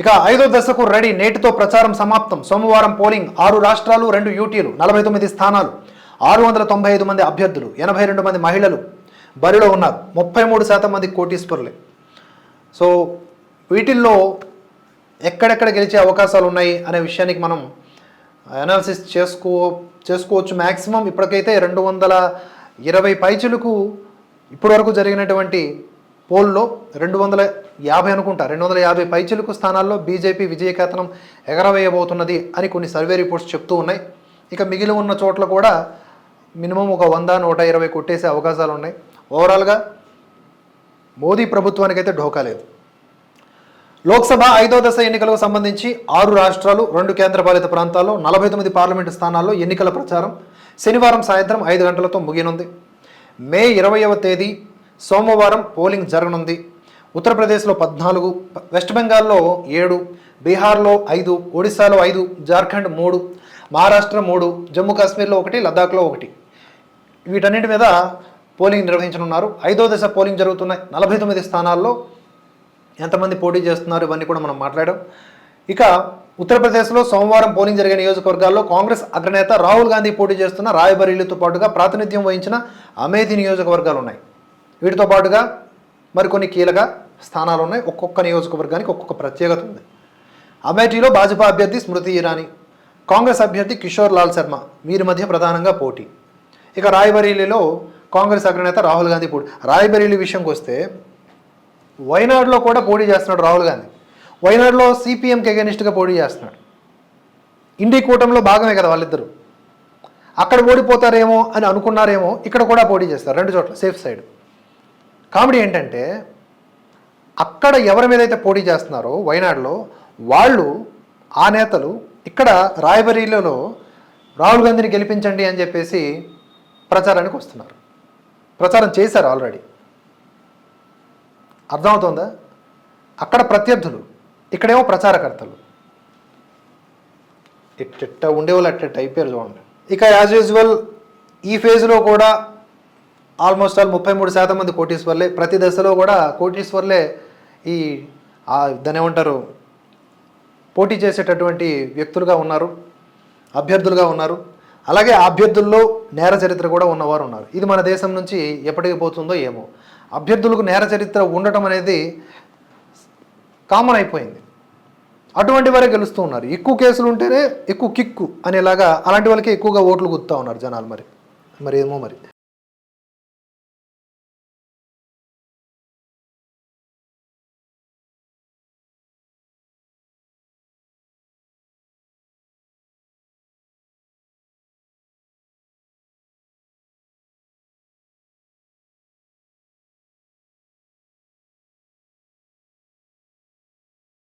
ఇక ఐదో దశకు రెడీ నేటితో ప్రచారం సమాప్తం. సోమవారం పోలింగ్ ఆరు రాష్ట్రాలు రెండు యూటీలు నలభై తొమ్మిది స్థానాలు. ఆరు వందల తొంభై ఐదు మంది అభ్యర్థులు ఎనభై రెండు మంది మహిళలు బరిలో ఉన్నారు. ముప్పై మూడు శాతం మంది కోటీశ్వరులే. సో వీటిల్లో ఎక్కడెక్కడ గెలిచే అవకాశాలు ఉన్నాయి అనే విషయానికి మనం అనాలిసిస్ చేసుకో చేసుకోవచ్చు. మ్యాక్సిమం ఇప్పటికైతే రెండు వందల ఇరవై పైచులకు ఇప్పటివరకు జరిగినటువంటి పోల్లో రెండు వందల యాభై అనుకుంటా రెండు వందల యాభై పైచిలుకు స్థానాల్లో బీజేపీ విజయకేతనం ఎగరవేయబోతున్నది అని కొన్ని సర్వే రిపోర్ట్స్ చెప్తూ ఉన్నాయి. ఇక మిగిలి ఉన్న చోట్ల కూడా మినిమం ఒక వంద నూట ఇరవై కొట్టేసే అవకాశాలు ఉన్నాయి. ఓవరాల్గా మోదీ ప్రభుత్వానికైతే ఢోకా లేదు. లోక్సభ ఐదో దశ ఎన్నికలకు సంబంధించి ఆరు రాష్ట్రాలు రెండు కేంద్రపాలిత ప్రాంతాల్లో నలభై తొమ్మిది పార్లమెంటు స్థానాల్లో ఎన్నికల ప్రచారం శనివారం సాయంత్రం ఐదు గంటలతో ముగియనుంది. మే ఇరవైవ తేదీ సోమవారం పోలింగ్ జరగనుంది. ఉత్తరప్రదేశ్లో పద్నాలుగు వెస్ట్ బెంగాల్లో ఏడు బీహార్లో ఐదు ఒడిశాలో ఐదు జార్ఖండ్ మూడు మహారాష్ట్ర మూడు జమ్మూ కాశ్మీర్లో ఒకటి లద్దాఖ్లో ఒకటి. వీటన్నిటి మీద పోలింగ్ నిర్వహించనున్నారు. ఐదో దశ పోలింగ్ జరుగుతున్నాయి నలభై తొమ్మిది స్థానాల్లో ఎంతమంది పోటీ చేస్తున్నారు ఇవన్నీ కూడా మనం మాట్లాడాం. ఇక ఉత్తరప్రదేశ్లో సోమవారం పోలింగ్ జరిగే నియోజకవర్గాల్లో కాంగ్రెస్ అగ్రనేత రాహుల్ గాంధీ పోటీ చేస్తున్న రాయబరీలతో పాటుగా ప్రాతినిధ్యం వహించిన అమేధి నియోజకవర్గాలు ఉన్నాయి. వీటితో పాటుగా మరికొన్ని కీలక స్థానాలు ఉన్నాయి. ఒక్కొక్క నియోజకవర్గానికి ఒక్కొక్క ప్రత్యేకత ఉంది. అమేఠీలో భాజపా అభ్యర్థి స్మృతి ఇరానీ కాంగ్రెస్ అభ్యర్థి కిషోర్ లాల్ శర్మ వీరి మధ్య ప్రధానంగా పోటీ. ఇక రాయబరీలిలో కాంగ్రెస్ అగ్రనేత రాహుల్ గాంధీ పోటీ. రాయబరీలి విషయంకి వస్తే వైనాడులో కూడా పోటీ చేస్తున్నాడు రాహుల్ గాంధీ. వైనాడులో సిపిఎంకి అగెనిస్ట్గా పోటీ చేస్తున్నాడు. ఇండి కూటమిలో భాగమే కదా వాళ్ళిద్దరు. అక్కడ ఓడిపోతారేమో అని అనుకున్నారేమో ఇక్కడ కూడా పోటీ చేస్తారు రెండు చోట్ల సేఫ్ సైడ్. కామెడీ ఏంటంటే అక్కడ ఎవరి మీద అయితే పోటీ చేస్తున్నారో వైనాడులో వాళ్ళు ఆ నేతలు ఇక్కడ రాయబరీలలో రాహుల్ గాంధీని గెలిపించండి అని చెప్పేసి ప్రచారానికి వస్తున్నారు. ప్రచారం చేశారు ఆల్రెడీ. అర్థమవుతుందా? అక్కడ ప్రత్యర్థులు ఇక్కడేమో ప్రచారకర్తలు. ఎట్ట ఉండేవాళ్ళు అట్ట అయిపోయారు చూడండి. ఇక యాజ్ యూజువల్ ఈ ఫేజ్లో కూడా ఆల్మోస్ట్ ఆల్ ముప్పై మూడు శాతం మంది కోటీశ్వర్లే. ప్రతి దశలో కూడా కోటీశ్వర్లే ఈ దనేమంటారు ఏమంటారు పోటీ చేసేటటువంటి వ్యక్తులుగా ఉన్నారు అభ్యర్థులుగా ఉన్నారు. అలాగే ఆ అభ్యర్థుల్లో నేర చరిత్ర కూడా ఉన్నవారు ఉన్నారు. ఇది మన దేశం నుంచి ఎప్పటికి పోతుందో ఏమో. అభ్యర్థులకు నేర చరిత్ర ఉండటం అనేది కామన్ అయిపోయింది. అటువంటి వారే గెలుస్తూ ఉన్నారు. ఎక్కువ కేసులు ఉంటేనే ఎక్కువ కిక్కు అనేలాగా అలాంటి వాళ్ళకి ఎక్కువగా ఓట్లు గుర్తూ ఉన్నారు జనాలు మరి. మరి ఏమో మరి.